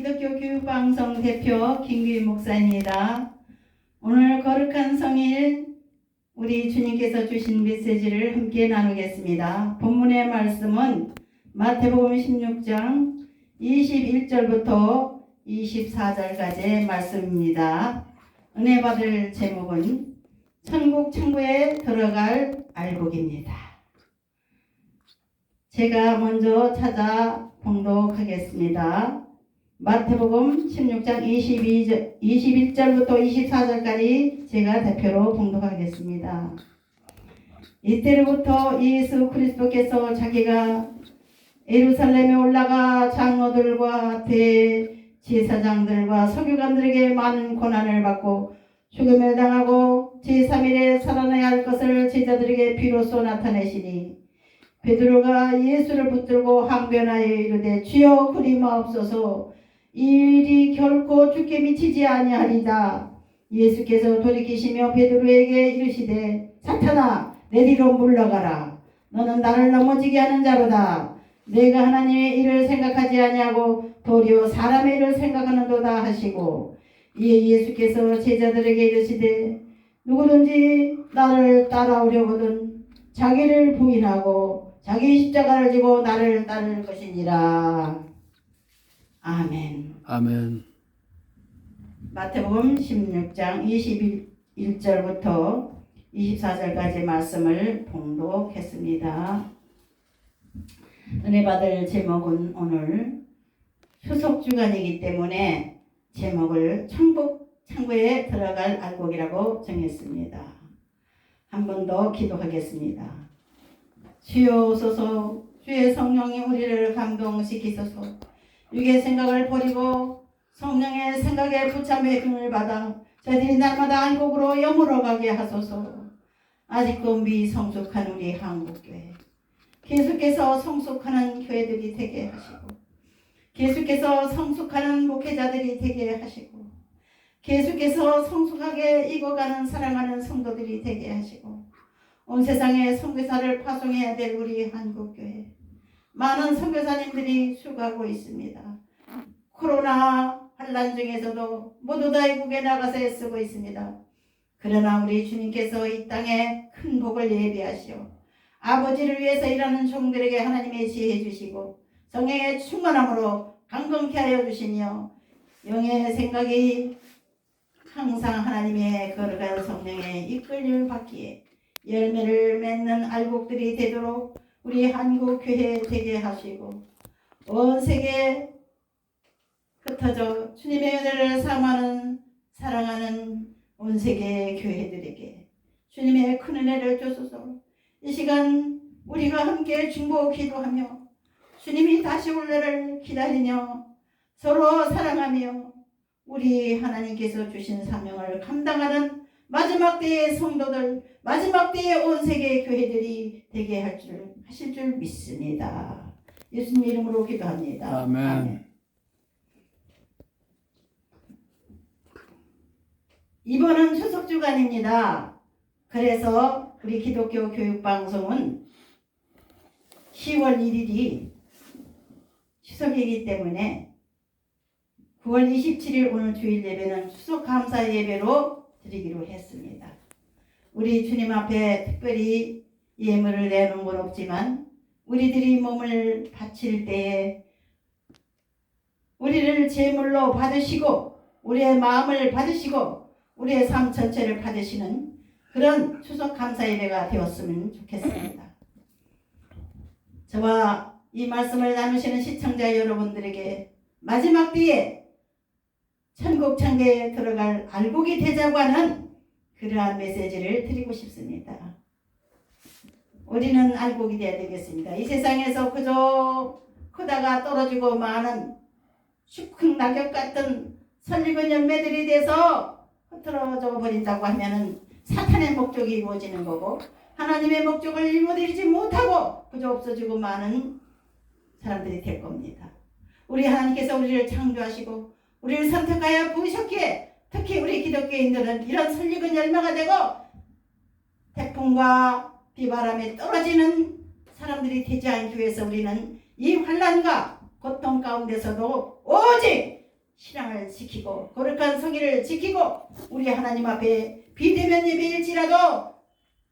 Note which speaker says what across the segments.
Speaker 1: 기독교 교육방송 대표 김규희 목사입니다. 오늘 거룩한 성일 우리 주님께서 주신 메시지를 함께 나누겠습니다. 본문의 말씀은 마태복음 16장 21절부터 24절까지의 말씀입니다. 은혜 받을 제목은 천국 창고에 들어갈 알곡입니다. 제가 먼저 찾아 봉독하겠습니다. 마태복음 16장 22절, 21절부터 24절까지 제가 대표로 봉독하겠습니다. 이때로부터 예수 그리스도께서 자기가 예루살렘에 올라가 장로들과 대제사장들과 서기관들에게 많은 고난을 받고 죽음을 당하고 제3일에 살아나야 할 것을 제자들에게 비로소 나타내시니 베드로가 예수를 붙들고 항변하여 이르되 주여 그리 마옵소서 이 일이 결코 죽게 미치지 아니하리다. 예수께서 돌이키시며 베드로에게 이르시되 사탄아 내 뒤로 물러가라. 너는 나를 넘어지게 하는 자로다. 내가 하나님의 일을 생각하지 아니하고 도리어 사람의 일을 생각하는도다 하시고 이에 예수께서 제자들에게 이르시되 누구든지 나를 따라오려거든 자기를 부인하고 자기 십자가를 지고 나를 따를 것이니라. 아멘.
Speaker 2: 아멘.
Speaker 1: 마태복음 16장 21절부터 24절까지 말씀을 봉독했습니다. 은혜 받을 제목은 오늘 추석 주간이기 때문에 제목을 천국 창고에 들어갈 알곡이라고 정했습니다. 한 번 더 기도하겠습니다. 주여 오소서 주의 성령이 우리를 감동시키소서 육의 생각을 버리고 성령의 생각에 붙잡의 힘을 받아 저희들이 날마다 안곡으로 영으로 가게 하소서. 아직도 미성숙한 우리 한국교회. 계속해서 성숙하는 교회들이 되게 하시고 계속해서 성숙하는 목회자들이 되게 하시고 계속해서 성숙하게 익어가는 사랑하는 성도들이 되게 하시고 온 세상에 선교사를 파송해야 될 우리 한국교회 많은 선교사님들이 수고하고 있습니다. 코로나 환란 중에서도 모두 다 이국에 나가서 애쓰고 있습니다. 그러나 우리 주님께서 이 땅에 큰 복을 예비하시오. 아버지를 위해서 일하는 종들에게 하나님의 지혜 주시고 성령의 충만함으로 강건케 하여 주시며 영의 생각이 항상 하나님의 거룩한 성령의 이끌림을 받기에 열매를 맺는 알곡들이 되도록 우리 한국 교회 되게 하시고 온 세계 흩어져 주님의 은혜를 삼하는 사랑하는 온 세계 교회들에게 주님의 큰 은혜를 주소서. 이 시간 우리가 함께 중보 기도하며 주님이 다시 올 날을 기다리며 서로 사랑하며 우리 하나님께서 주신 사명을 감당하는 마지막 때의 성도들, 마지막 때의 온 세계 교회들이 되게 할 줄, 하실 줄 믿습니다. 예수님 이름으로 기도합니다.
Speaker 2: 아멘.
Speaker 1: 이번은 추석 주간입니다. 그래서 우리 기독교 교육 방송은 10월 1일이 추석이기 때문에 9월 27일 오늘 주일 예배는 추석 감사 예배로 드리기로 했습니다. 우리 주님 앞에 특별히 예물을 내는 건 없지만 우리들이 몸을 바칠 때에 우리를 제물로 받으시고 우리의 마음을 받으시고 우리의 삶 전체를 받으시는 그런 추석 감사 예배가 되었으면 좋겠습니다. 저와 이 말씀을 나누시는 시청자 여러분들에게 마지막 뒤에 천국 창계에 들어갈 알곡이 되자고 하는 그러한 메시지를 드리고 싶습니다. 우리는 알곡이 되어야 되겠습니다. 이 세상에서 그저 크다가 떨어지고 많은 슈큰 낙엽 같은 설익은 열매들이 돼서 흐트러져 버린다고 하면은 사탄의 목적이 이루어지는 거고 하나님의 목적을 이루어드리지 못하고 그저 없어지고 많은 사람들이 될 겁니다. 우리 하나님께서 우리를 창조하시고 우리를 선택하여 부으셨기에 특히 우리 기독교인들은 이런 설익은 열매가 되고 태풍과 비바람에 떨어지는 사람들이 되지 않기 위해서 우리는 이 환란과 고통 가운데서도 오직 신앙을 지키고 거룩한 성의를 지키고 우리 하나님 앞에 비대면 예배일지라도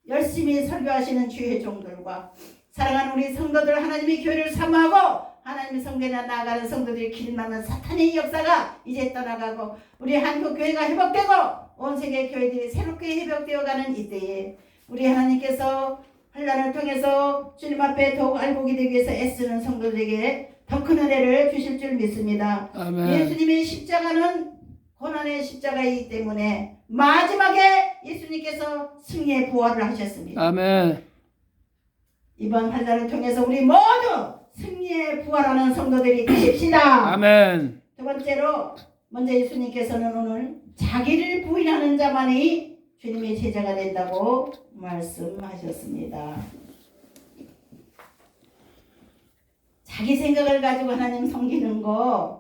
Speaker 1: 열심히 설교하시는 주의 종들과 사랑하는 우리 성도들 하나님의 교회를 사모하고 하나님의 성전에 나아가는 성도들이 길 막는 사탄의 역사가 이제 떠나가고 우리 한국 교회가 회복되고 온 세계 교회들이 새롭게 회복되어가는 이때에 우리 하나님께서 환란을 통해서 주님 앞에 더욱 알고기 되기 위해서 애쓰는 성도들에게 더 큰 은혜를 주실 줄 믿습니다.
Speaker 2: 아멘.
Speaker 1: 예수님의 십자가는 고난의 십자가이기 때문에 마지막에 예수님께서 승리의 부활을 하셨습니다.
Speaker 2: 아멘.
Speaker 1: 이번 환란을 통해서 우리 모두 승리의 부활하는 성도들이 되십시다.
Speaker 2: 아멘.
Speaker 1: 두 번째로 먼저 예수님께서는 오늘 자기를 부인하는 자만이 주님의 제자가 된다고 말씀하셨습니다. 자기 생각을 가지고 하나님 섬기는 거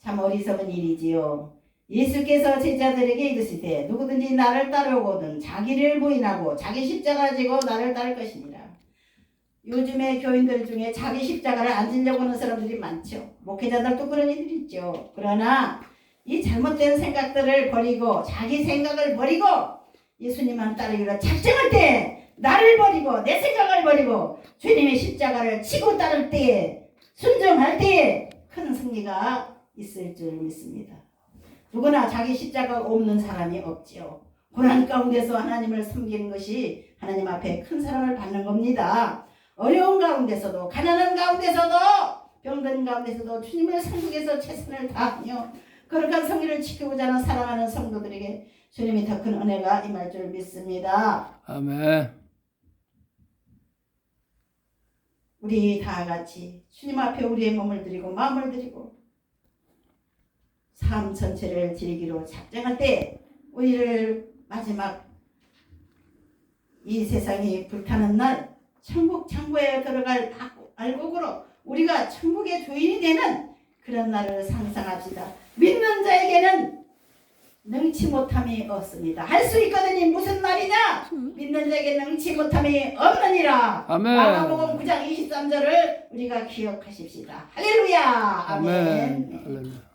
Speaker 1: 참 어리석은 일이지요. 예수께서 제자들에게 이르실 때 누구든지 나를 따르거든 자기를 부인하고 자기 십자가 지고 나를 따를 것이니라. 요즘에 교인들 중에 자기 십자가를 안 지려고 하는 사람들이 많죠. 목회자들도 그런 이들이 있죠. 그러나 이 잘못된 생각들을 버리고 자기 생각을 버리고 예수님만 따르기로 작정할 때 나를 버리고 내 생각을 버리고 주님의 십자가를 치고 따를 때에 순종할 때에 큰 승리가 있을 줄 믿습니다. 누구나 자기 십자가 없는 사람이 없지요. 고난 가운데서 하나님을 섬기는 것이 하나님 앞에 큰 사랑을 받는 겁니다. 어려운 가운데서도 가난한 가운데서도 병든 가운데서도 주님을 섬기기위해서 최선을 다하며 거룩한 성의를 지키고자 하는 사랑하는 성도들에게 주님이 더 큰 은혜가 임할 줄 믿습니다.
Speaker 2: 아멘.
Speaker 1: 우리 다 같이 주님 앞에 우리의 몸을 드리고 마음을 드리고 삶 전체를 드리기로 작정할 때 우리를 마지막 이 세상이 불타는 날 천국 창고에 들어갈 악- 알곡으로 우리가 천국의 주인이 되는 그런 날을 상상합시다. 믿는 자에게는 능치 못함이 없습니다. 할 수 있거든요. 무슨 말이냐? 믿는 자에게 능치 못함이 없느니라.
Speaker 2: 아멘.
Speaker 1: 마가복음 9장 23절을 우리가 기억하십시다. 할렐루야.
Speaker 2: 아멘.
Speaker 1: 아멘.